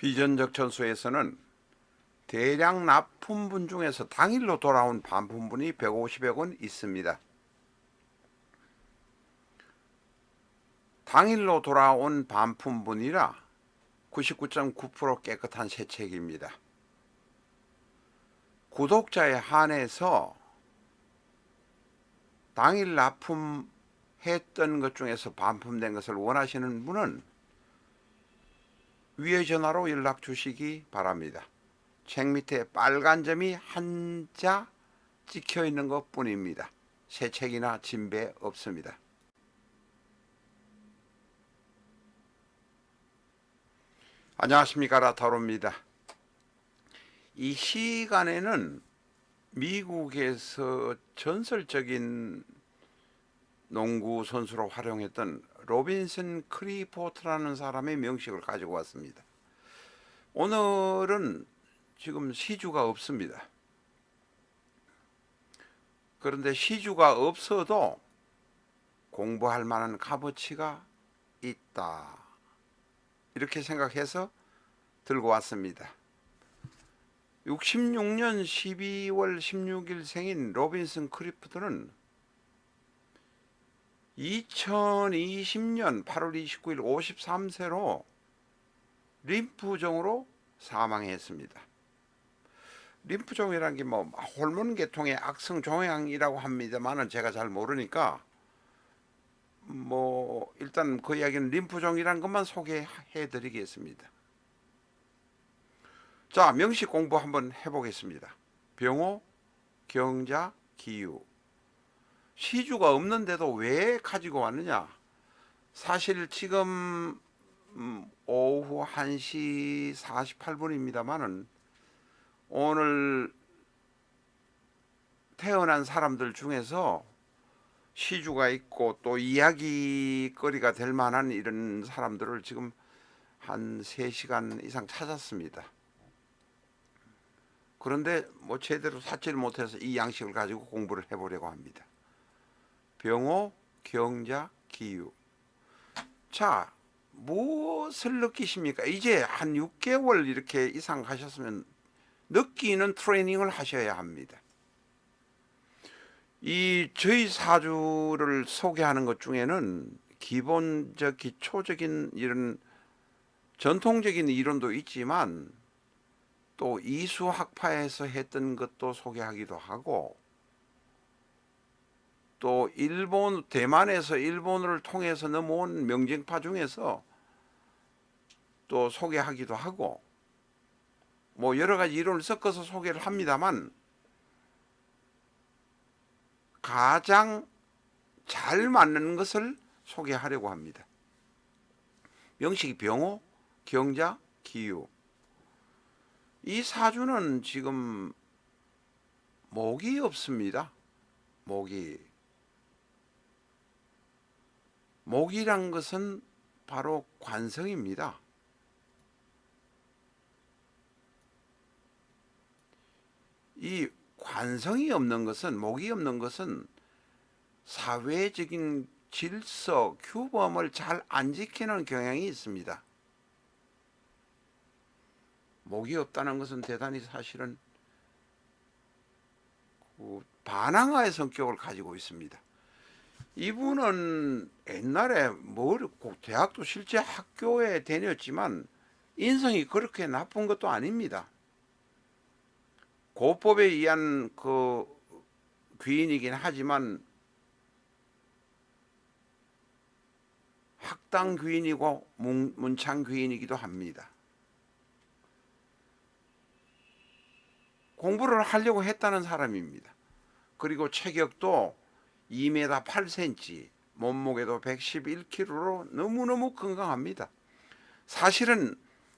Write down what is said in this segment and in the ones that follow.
비전적 천수에서는 대량 납품분 중에서 당일로 돌아온 반품분이 150여 건 있습니다. 당일로 돌아온 반품분이라 99.9% 깨끗한 세책입니다. 구독자에 한해서 당일 납품했던 것 중에서 반품된 것을 원하시는 분은 위의 전화로 연락 주시기 바랍니다. 책 밑에 빨간 점이 한자 찍혀 있는 것 뿐입니다. 새 책이나 진배 없습니다. 안녕하십니까 라타로입니다. 이 시간에는 미국에서 전설적인 농구 선수로 활용했던 로빈슨 크리포트라는 사람의 명식을 가지고 왔습니다. 오늘은 지금 시주가 없습니다. 그런데 시주가 없어도 공부할 만한 값어치가 있다. 이렇게 생각해서 들고 왔습니다. 66년 12월 16일 생인 로빈슨 크리프트는 2020년 8월 29일 53세로 림프종으로 사망했습니다. 림프종이라는 게 뭐 호르몬 계통의 악성 종양이라고 합니다만은 제가 잘 모르니까 뭐 일단 그 이야기는 림프종이라는 것만 소개해 드리겠습니다. 자, 명식 공부 한번 해 보겠습니다. 병호, 경자, 기유. 시주가 없는데도 왜 가지고 왔느냐? 사실 지금 음, 오후 1시 48분입니다만은 오늘 태어난 사람들 중에서 시주가 있고 또 이야기거리가 될 만한 이런 사람들을 지금 한 3시간 이상 찾았습니다. 그런데 뭐 제대로 찾지를 못해서 이 양식을 가지고 공부를 해보려고 합니다. 병호, 경자, 기유. 자, 무엇을 느끼십니까? 이제 한 6개월 이렇게 이상 하셨으면 느끼는 트레이닝을 하셔야 합니다. 이 저희 사주를 소개하는 것 중에는 기본적 기초적인 이런 전통적인 이론도 있지만 또 이수학파에서 했던 것도 소개하기도 하고 또 일본 대만에서 일본을 통해서 넘어온 명쟁파 중에서 또 소개하기도 하고 뭐 여러 가지 이론을 섞어서 소개를 합니다만 가장 잘 맞는 것을 소개하려고 합니다. 명식이 병호, 경자, 기유. 이 사주는 지금 목이 없습니다. 목이. 목이란 것은 바로 관성입니다. 이 관성이 없는 것은 목이 없는 것은 사회적인 질서, 규범을 잘 안 지키는 경향이 있습니다. 목이 없다는 것은 대단히 사실은 그 반항아의 성격을 가지고 있습니다. 이분은 옛날에 뭘, 꼭 대학도 실제 학교에 다녔지만 인성이 그렇게 나쁜 것도 아닙니다. 고법에 의한 그 귀인이긴 하지만 학당 귀인이고 문- 문창 귀인이기도 합니다. 공부를 하려고 했다는 사람입니다. 그리고 체격도 2m 8cm, 몸무게도 111kg로 너무너무 건강합니다. 사실은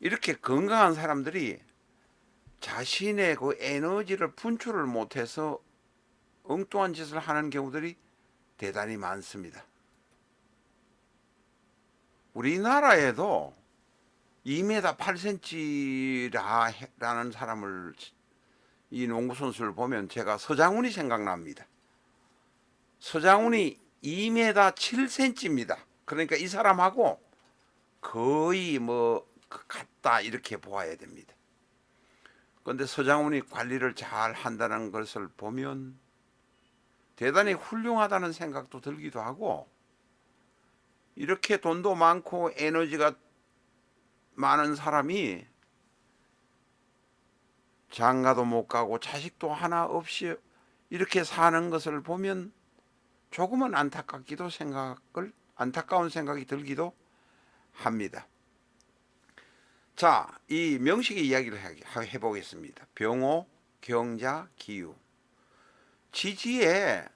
이렇게 건강한 사람들이 자신의 그 에너지를 분출을 못해서 엉뚱한 짓을 하는 경우들이 대단히 많습니다. 우리나라에도 2m 8cm라는 사람을 이 농구 선수를 보면 제가 서장훈이 생각납니다. 서장훈이 2m 7cm입니다. 그러니까 이 사람하고 거의 뭐그 없다 이렇게 보아야 됩니다. 그런데 서장훈이 관리를 잘 한다는 것을 보면 대단히 훌륭하다는 생각도 들기도 하고 이렇게 돈도 많고 에너지가 많은 사람이 장가도 못 가고 자식도 하나 없이 이렇게 사는 것을 보면 조금은 안타깝기도 생각을 안타까운 생각이 들기도 합니다. 자, 이 명식의 이야기를 해- 해보겠습니다. 병호, 경자, 기유. 지지의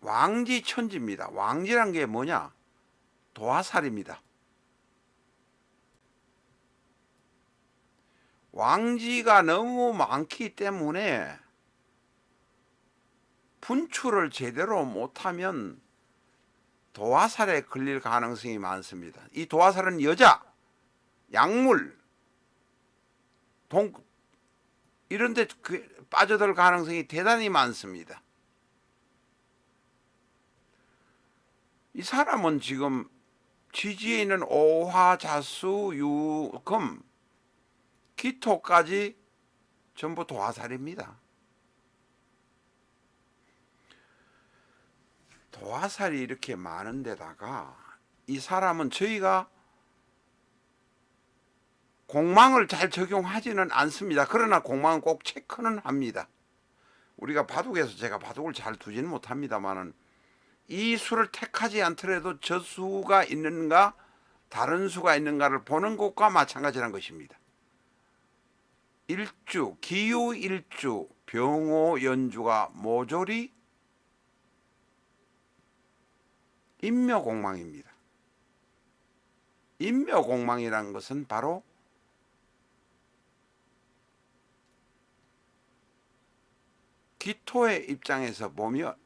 왕지 천지입니다. 왕지란 게 뭐냐? 도화살입니다. 왕지가 너무 많기 때문에 분출을 제대로 못하면 도화살에 걸릴 가능성이 많습니다. 이 도화살은 여자, 약물, 동 이런 데 그- 빠져들 가능성이 대단히 많습니다. 이 사람은 지금 지지에 있는 오화, 자수, 유, 금, 기토까지 전부 도화살입니다. 도화살이 이렇게 많은 데다가 이 사람은 저희가 공망을 잘 적용하지는 않습니다. 그러나 공망은 꼭 체크는 합니다. 우리가 바둑에서 제가 바둑을 잘 두지는 못합니다만은 이 수를 택하지 않더라도 저 수가 있는가 다른 수가 있는가를 보는 것과 마찬가지란 것입니다. 일주, 기후 일주, 병호 연주가 모조리 인묘공망입니다. 인묘공망이라는 것은 바로 기토의 입장에서 보면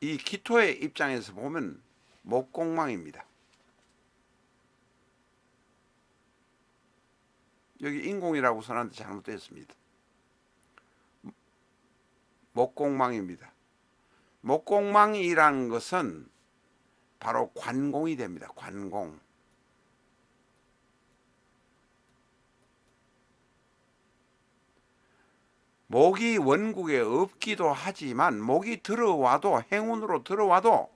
이 기토의 입장에서 보면 목공망입니다. 여기 인공이라고 써놨는데 잘못됐습니다. 목공망입니다. 목공망이라는 것은 바로 관공이 됩니다. 관공. 목이 원국에 없기도 하지만 목이 들어와도 행운으로 들어와도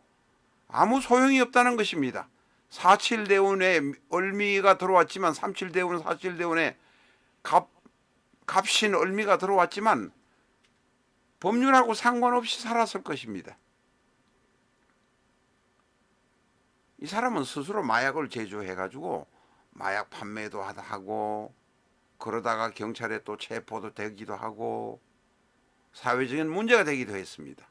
아무 소용이 없다는 것입니다. 사칠대운에 을미가 들어왔지만 삼칠대운 사칠대운에 갑 갑신 을미가 들어왔지만 법률하고 상관없이 살았을 것입니다. 이 사람은 스스로 마약을 제조해 가지고 마약 판매도 하고 그러다가 경찰에 또 체포도 되기도 하고 사회적인 문제가 되기도 했습니다.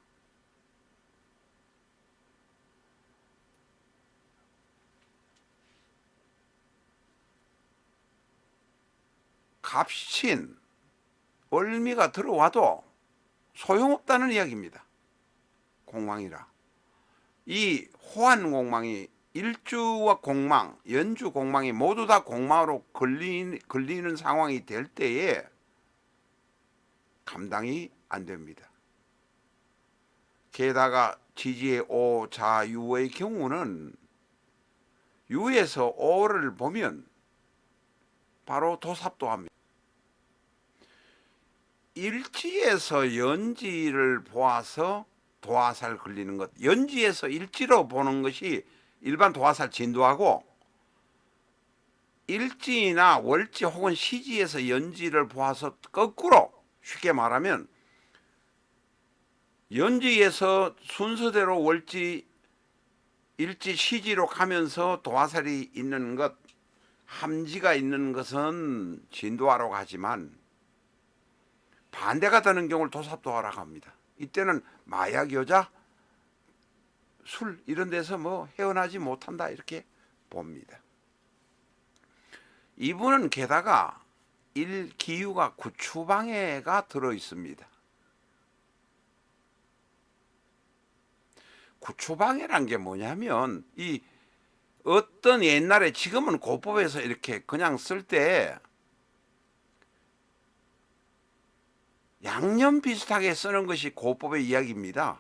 갑신 을미가 들어와도 소용없다는 이야기입니다. 공망이라. 이 호환 공망이 일주와 공망, 연주 공망이 모두 다 공망으로 걸리, 걸리는 상황이 될 때에 감당이 안 됩니다. 게다가 지지의 오, 자, 유의 경우는 유에서 오를 보면 바로 도삽도 합니다. 일지에서 연지를 보아서 도화살 걸리는 것, 연지에서 일지로 보는 것이 일반 도화살 진도하고 일지나 월지 혹은 시지에서 연지를 보아서 거꾸로 쉽게 말하면 연지에서 순서대로 월지, 일지, 시지로 가면서 도화살이 있는 것, 함지가 있는 것은 진도하러 가지만 반대가 되는 경우를 도삽도하라고 합니다. 이때는 마약 여자, 술 이런 데서 뭐 헤어나지 못한다 이렇게 봅니다. 이분은 게다가 일 기유가 구추방해가 들어 있습니다. 구추방해란 게 뭐냐면 이 어떤 옛날에 지금은 고법에서 이렇게 그냥 쓸때 양념 비슷하게 쓰는 것이 고법의 이야기입니다.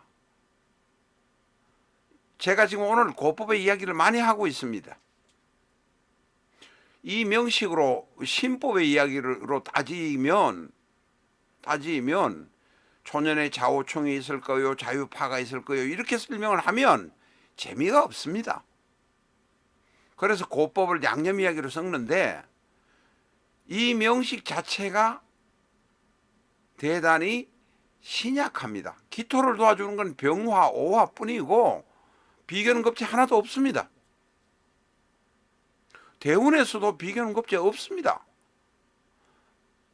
제가 지금 오늘 고법의 이야기를 많이 하고 있습니다. 이 명식으로 신법의 이야기로 따지면 따지면 초년에 좌우총이 있을 거요, 자유파가 있을 거요 이렇게 설명을 하면 재미가 없습니다. 그래서 고법을 양념 이야기로 섞는데 이 명식 자체가 대단히 신약합니다. 기토를 도와주는 건 병화, 오화뿐이고 비견 급제 하나도 없습니다. 대운에서도 비견 급제 없습니다.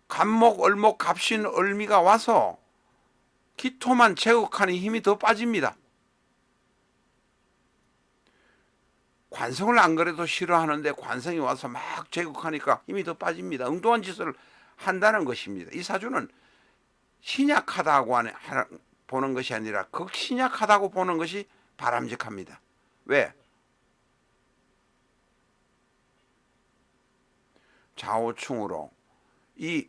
간목, 얼목, 갑신, 얼미가 와서 기토만 제국하니 힘이 더 빠집니다. 관성을 안 그래도 싫어하는데 관성이 와서 막 제국하니까 힘이 더 빠집니다. 엉뚱한 짓을 한다는 것입니다. 이 사주는 신약하다고 하는- 보는 것이 아니라 극신약하다고 보는 것이 바람직합니다. 왜? 좌우충으로 이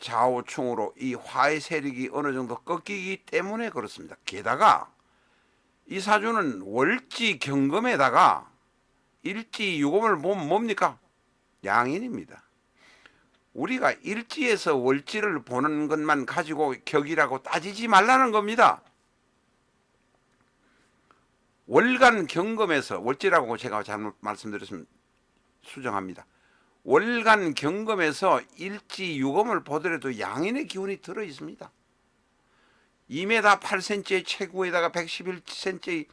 좌우충으로 이 화의 세력이 어느 정도 꺾이기 때문에 그렇습니다. 게다가 이 사주는 월지 경금에다가 일지 유금을 보면 뭡니까? 양인입니다. 우리가 일지에서 월지를 보는 것만 가지고 격이라고 따지지 말라는 겁니다. 월간 경금에서 월지라고 제가 잘못 말씀드렸으면 수정합니다. 월간 경금에서 일지 유금을 보더라도 양인의 기운이 들어 있습니다. 2m 8cm의 체구에다가 111cm의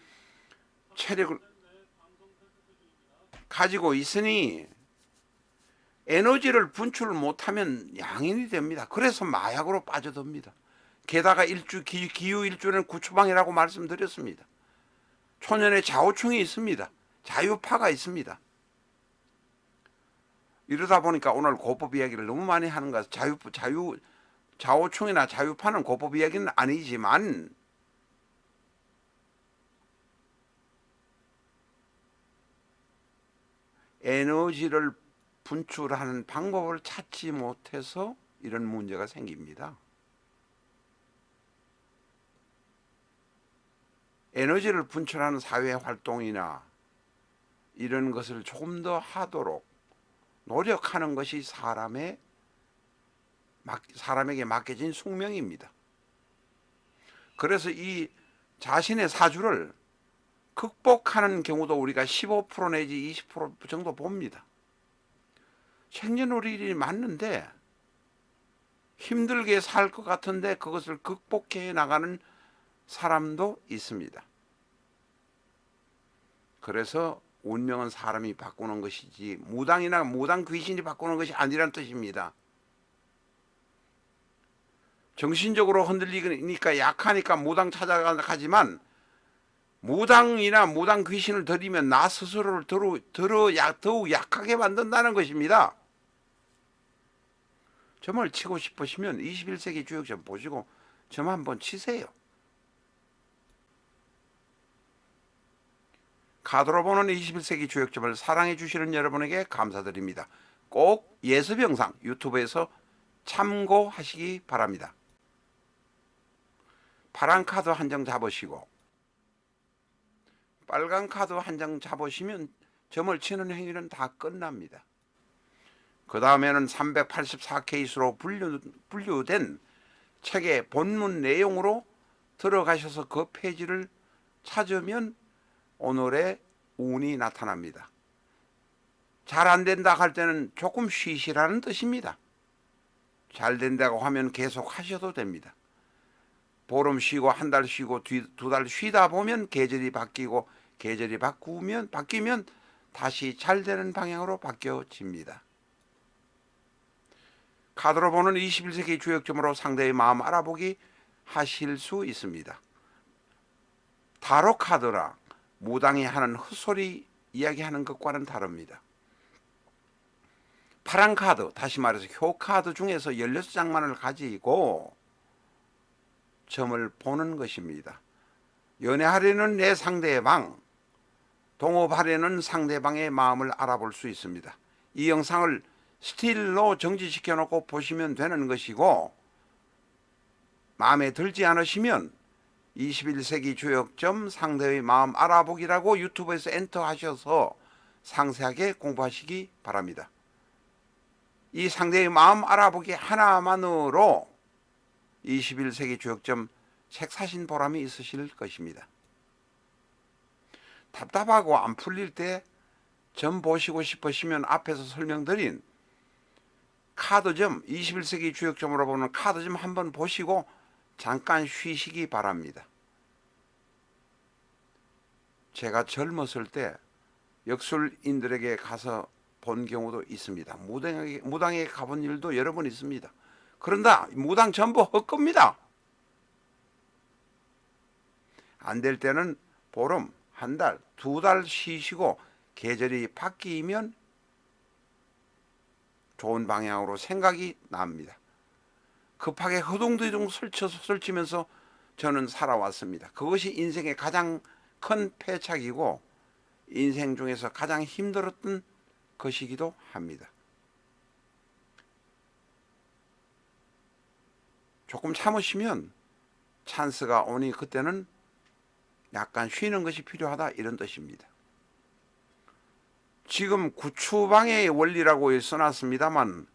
체력을 가지고 있으니 에너지를 분출을 못하면 양인이 됩니다. 그래서 마약으로 빠져듭니다. 게다가 일주 기, 기후 일주는 구추방이라고 말씀드렸습니다. 초년에 좌우충이 있습니다. 자유파가 있습니다. 이러다 보니까 오늘 고법 이야기를 너무 많이 하는 것 자유 자유 좌우충이나 자유파는 고법 이야기는 아니지만 에너지를 분출하는 방법을 찾지 못해서 이런 문제가 생깁니다. 에너지를 분출하는 사회 활동이나 이런 것을 조금 더 하도록 노력하는 것이 사람의 막- 사람에게 맡겨진 숙명입니다. 그래서 이 자신의 사주를 극복하는 경우도 우리가 15% 내지 20% 정도 봅니다. 생년월일이 맞는데 힘들게 살 것 같은데 그것을 극복해 나가는 사람도 있습니다. 그래서 운명은 사람이 바꾸는 것이지 무당이나 무당 귀신이 바꾸는 것이 아니란 뜻입니다. 정신적으로 흔들리니까 약하니까 무당 찾아가지만 무당이나 무당 귀신을 들이면 나 스스로를 더러, 더러 약, 더욱 약하게 만든다는 것입니다. 점을 치고 싶으시면 21세기 주역점 보시고 점 한번 치세요. 카드로 보는 21세기 주역점을 사랑해 주시는 여러분에게 감사드립니다. 꼭 예습 영상 유튜브에서 참고하시기 바랍니다. 파란 카드 한 장 잡으시고 빨간 카드 한 장 잡으시면 점을 치는 행위는 다 끝납니다. 그 다음에는 384케이스로 분류, 분류된 책의 본문 내용으로 들어가셔서 그 페이지를 찾으면 오늘의 운이 나타납니다. 잘 안 된다 할 때는 조금 쉬시라는 뜻입니다. 잘 된다고 하면 계속 하셔도 됩니다. 보름 쉬고 한 달 쉬고 두 달 쉬다 보면 계절이 바뀌고 계절이 바꾸면 바뀌면 다시 잘 되는 방향으로 바뀌어집니다. 카드로 보는 21세기 주역점으로 상대의 마음 알아보기 하실 수 있습니다. 타로 카드라 무당이 하는 헛소리 이야기하는 것과는 다릅니다. 파란 카드, 다시 말해서 효 카드 중에서 16장만을 가지고 점을 보는 것입니다. 연애하려는 내 상대방, 동업하려는 상대방의 마음을 알아볼 수 있습니다. 이 영상을 스틸로 정지시켜 놓고 보시면 되는 것이고 마음에 들지 않으시면 21세기 주역점 상대의 마음 알아보기라고 유튜브에서 엔터 하셔서 상세하게 공부하시기 바랍니다. 이 상대의 마음 알아보기 하나만으로 21세기 주역점 책 사신 보람이 있으실 것입니다. 답답하고 안 풀릴 때 점 보시고 싶으시면 앞에서 설명드린 카드점 21세기 주역점으로 보는 카드점 한번 보시고 잠깐 쉬시기 바랍니다. 제가 젊었을 때 역술인들에게 가서 본 경우도 있습니다. 무당에, 무당에 가본 일도 여러 번 있습니다. 그런다 무당 전부 헛겁니다. 안 될 때는 보름, 한 달, 두 달 쉬시고 계절이 바뀌면 좋은 방향으로 생각이 납니다. 급하게 허둥지둥 설치면서 저는 살아왔습니다. 그것이 인생의 가장 큰 패착이고 인생 중에서 가장 힘들었던 것이기도 합니다. 조금 참으시면 찬스가 오니 그때는 약간 쉬는 것이 필요하다 이런 뜻입니다. 지금 구추방의 원리라고 써놨습니다만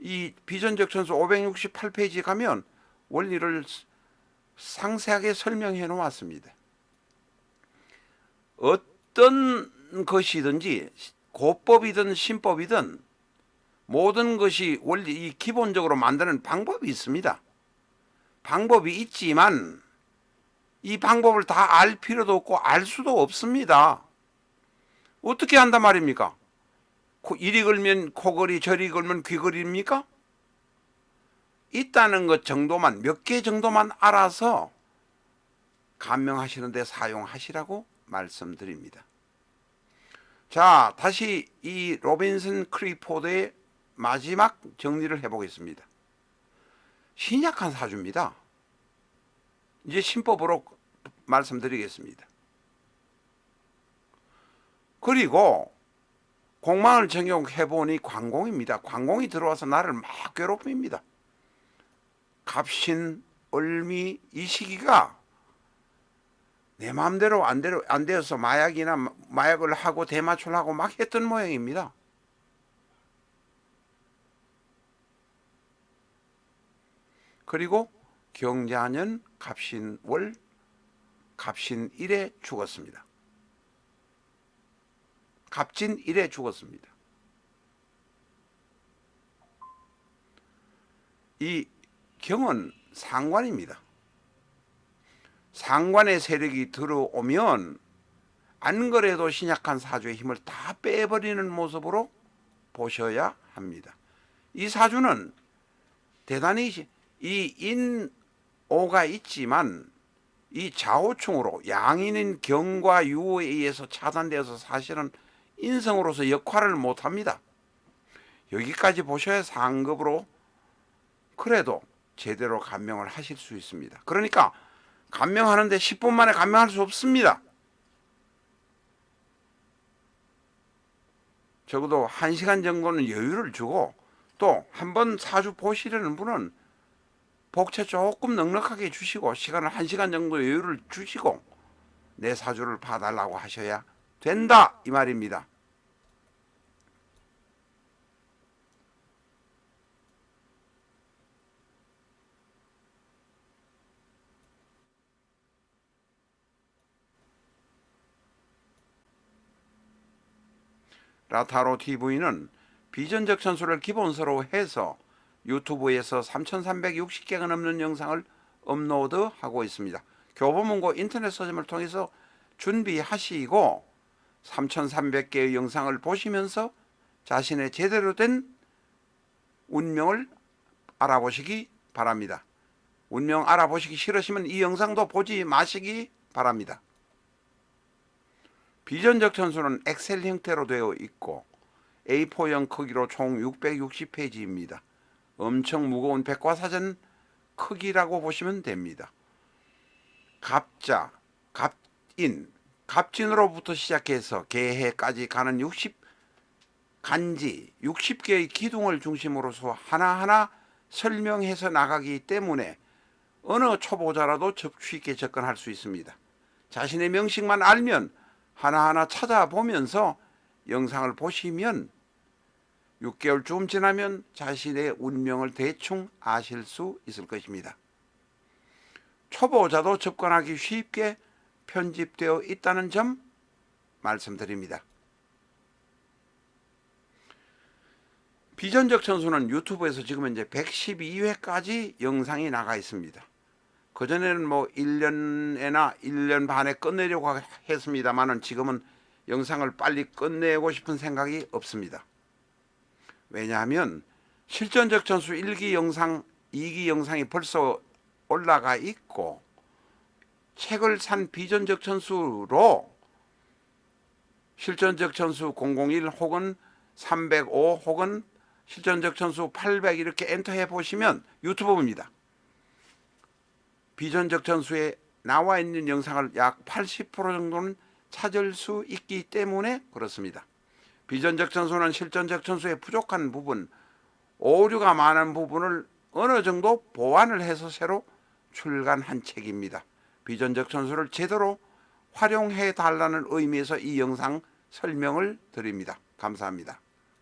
이 비전적 천수 568페이지 가면 원리를 상세하게 설명해 놓았습니다. 어떤 것이든지 고법이든 신법이든 모든 것이 원리 이 기본적으로 만드는 방법이 있습니다. 방법이 있지만 이 방법을 다 알 필요도 없고 알 수도 없습니다. 어떻게 한단 말입니까? 코- 이리 걸면 코걸이 저리 걸면 귀걸이입니까? 있다는 것 정도만 몇 개 정도만 알아서 감명하시는데 사용하시라고 말씀드립니다. 자, 다시 이 로빈슨 크리포드의 마지막 정리를 해보겠습니다. 신약한 사주입니다. 이제 신법으로 말씀드리겠습니다. 그리고 공망을 적용해보니 관공입니다. 관공이 들어와서 나를 막 괴롭힙니다. 갑신, 을미 이 시기가 내 마음대로 안, 되로, 안 되어서 마약이나 마- 마약을 하고 대마초를 하고 막 했던 모양입니다. 그리고 경자년 갑신월 갑신일에 죽었습니다. 갑진일에 죽었습니다. 이 경은 상관입니다. 상관의 세력이 들어오면 안 그래도 신약한 사주의 힘을 다 빼버리는 모습으로 보셔야 합니다. 이 사주는 대단히 이 인오가 있지만 이 좌우충으로 양인인 경과 유에 의해서 차단되어서 사실은 인성으로서 역할을 못합니다. 여기까지 보셔야 상급으로 그래도 제대로 감명을 하실 수 있습니다. 그러니까 감명하는데 10분 만에 감명할 수 없습니다. 적어도 1시간 정도는 여유를 주고 또 한 번 사주 보시려는 분은 복채 조금 넉넉하게 주시고 시간을 1시간 정도 여유를 주시고 내 사주를 봐달라고 하셔야 된다 이 말입니다. 라타로 TV는 비전적 천수를 기본서로 해서 유튜브에서 3,360개가 넘는 영상을 업로드하고 있습니다. 교보문고 인터넷 서점을 통해서 준비하시고 3,300개의 영상을 보시면서 자신의 제대로 된 운명을 알아보시기 바랍니다. 운명 알아보시기 싫으시면 이 영상도 보지 마시기 바랍니다. 비전적 천수는 엑셀 형태로 되어 있고 A4형 크기로 총 660페이지입니다. 엄청 무거운 백과사전 크기라고 보시면 됩니다. 갑자, 갑인, 갑진으로부터 시작해서 개해까지 가는 60 간지 60개의 기둥을 중심으로서 하나하나 설명해서 나가기 때문에 어느 초보자라도 접- 쉽게 접근할 수 있습니다. 자신의 명식만 알면 하나하나 찾아보면서 영상을 보시면 6개월쯤 지나면 자신의 운명을 대충 아실 수 있을 것입니다. 초보자도 접근하기 쉽게 편집되어 있다는 점 말씀드립니다. 비전적 천수는 유튜브에서 지금 이제 112회까지 영상이 나가 있습니다. 그전에는 뭐 1년에나 1년 반에 끝내려고 했습니다만은 지금은 영상을 빨리 끝내고 싶은 생각이 없습니다. 왜냐하면 실전적 천수 1기 영상, 2기 영상이 벌써 올라가 있고 책을 산 비전적 천수로 실전적 천수 001 혹은 305 혹은 실전적 천수 800 이렇게 엔터해 보시면 유튜브입니다. 비전적 천수에 나와 있는 영상을 약 80% 정도는 찾을 수 있기 때문에 그렇습니다. 비전적 천수는 실전적 천수의 부족한 부분, 오류가 많은 부분을 어느 정도 보완을 해서 새로 출간한 책입니다. 비전적 천수를 제대로 활용해 달라는 의미에서 이 영상 설명을 드립니다. 감사합니다.